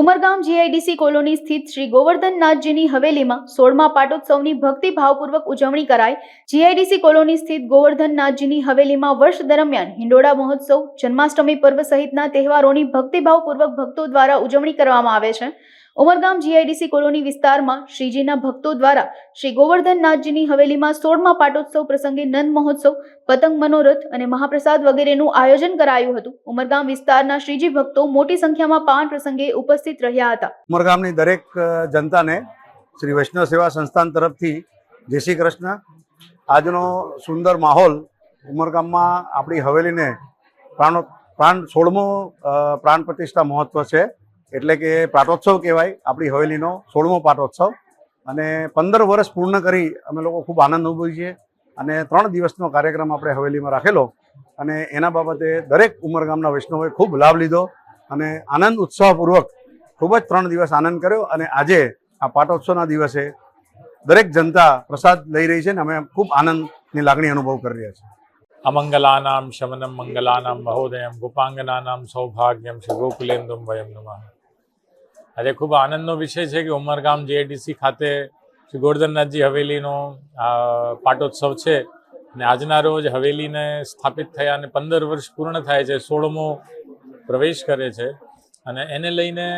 Umargam GIDC colony સ્થિત શ્રી ગોવર્ધનનાથજીની હવેલીમાં સોળમા પાટોત્સવની ભક્તિભાવપૂર્વક ઉજવણી કરાઈ. જીઆઈડીસી કોલોની સ્થિત ગોવર્ધનનાથજીની હવેલીમાં વર્ષ દરમિયાન હિંડોળા મહોત્સવ, જન્માષ્ટમી પર્વ સહિતના તહેવારોની ભક્તિભાવપૂર્વક ભક્તો દ્વારા ઉજવણી કરવામાં આવે છે. ઉમરગામ જીઆઈડીસી કોલોની વિસ્તારમાં શ્રીજીના ભક્તો દ્વારા શ્રી ગોવર્ધનનાથજીની હવેલીમાં સોળમા પાટોત્સવ પ્રસંગે નંદ મહોત્સવ, પતંગ મનોરથ અને મહાપ્રસાદ વગેરેનું આયોજન કરાયું હતું. ઉમરગામ વિસ્તારના શ્રીજી ભક્તો મોટી સંખ્યામાં પાન પ્રસંગે ઉપસ્થિત રહ્યા હતા. ઉમરગામની દરેક જનતાને શ્રી વૈષ્ણવ સેવા સંસ્થાન તરફથી જય શ્રી કૃષ્ણ. આજનો સુંદર માહોલ ઉમરગામમાં આપણી હવેલીને પ્રાણ પ્રાણ, સોળમો પ્રાણ પ્રતિષ્ઠા મહોત્સવ છે. એટલે કે પાટોત્સવ કહેવાય, આપણી હવેલીનો સોળમો પાટોત્સવ. અને પંદર વર્ષ પૂર્ણ કરી અમે લોકો ખૂબ આનંદ અનુભવીએ છીએ. અને ત્રણ દિવસનો કાર્યક્રમ આપણે હવેલીમાં રાખેલો. અને એના બાબતે દરેક ઉમરગામના વૈષ્ણવોએ ખૂબ લાભ લીધો અને આનંદ ઉત્સાહપૂર્વક ખૂબ જ ત્રણ દિવસ આનંદ કર્યો. અને આજે આ પાટોત્સવના દિવસે દરેક જનતા પ્રસાદ લઈ રહી છે અને અમે ખૂબ આનંદની લાગણી અનુભવ કરી રહ્યા છીએ. અમંગલાનામ શમનમ મંગલાનામ મહોદયમ, ગોપાંગનાનામ સૌભાગ્યમ, શ્રી ગોકુલેન્દુમ વયમ નમઃ. આજે ખૂબ આનંદનો વિષય છે કે ઉમરગામ જીઆઈડીસી ખાતે શ્રી ગોરધનનાથજી હવેલીનો પાટોત્સવ છે. અને આજના રોજ હવેલીને સ્થાપિત થયા અને પંદર વર્ષ પૂર્ણ થાય છે, સોળમો પ્રવેશ કરે છે. અને એને લઈને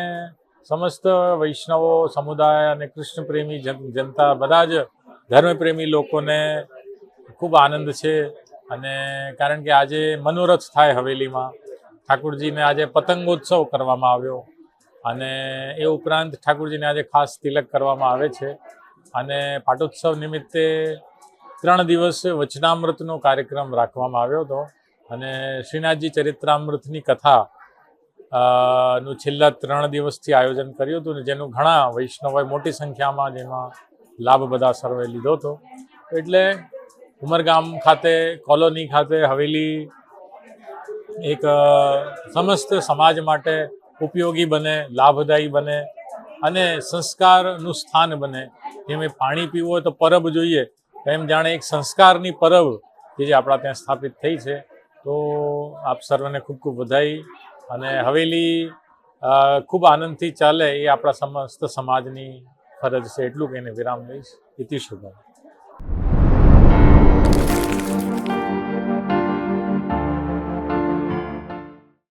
સમસ્ત વૈષ્ણવો, સમુદાય અને કૃષ્ણ પ્રેમી જન- જનતા બધા જ ધર્મપ્રેમી લોકોને ખૂબ આનંદ છે. અને કારણ કે આજે મનોરથ થાય હવેલીમાં. ઠાકુરજીને આજે પતંગોત્સવ કરવામાં આવ્યો. અને એ ઉપરાંત ઠાકુરજીને આજે ખાસ તિલક કરવામાં આવે છે. અને પાટોત્સવ નિમિત્તે ત્રણ દિવસ વચનામૃતનો કાર્યક્રમ રાખવામાં આવ્યો હતો. અને શ્રીનાથજી ચરિત્રામૃતની કથા નું છેલ્લા ત્રણ દિવસથી આયોજન કર્યું હતું ને જેનું ઘણા વૈષ્ણવોએ મોટી સંખ્યામાં જેમાં લાભ બધા સર્વે લીધો હતો. એટલે ઉમરગામ ખાતે, કોલોની ખાતે હવેલી એક સમસ્ત સમાજ માટે ઉપયોગી બને, લાભદાયી બને અને સંસ્કારનું સ્થાન બને. જેમ પાણી પીવું હોય તો પરબ જોઈએ એમ જાણે એક સંસ્કારની પરબ કે જે આપણા ત્યાં સ્થાપિત થઈ છે. તો આપ સર્વને ખૂબ ખૂબ વધાઈ અને હવેલી ખૂબ આનંદથી ચાલે એ આપણા સમસ્ત સમાજની ફરજ છે. એટલું કહીને વિરામ લઈશ. ઇતિ શુભમ.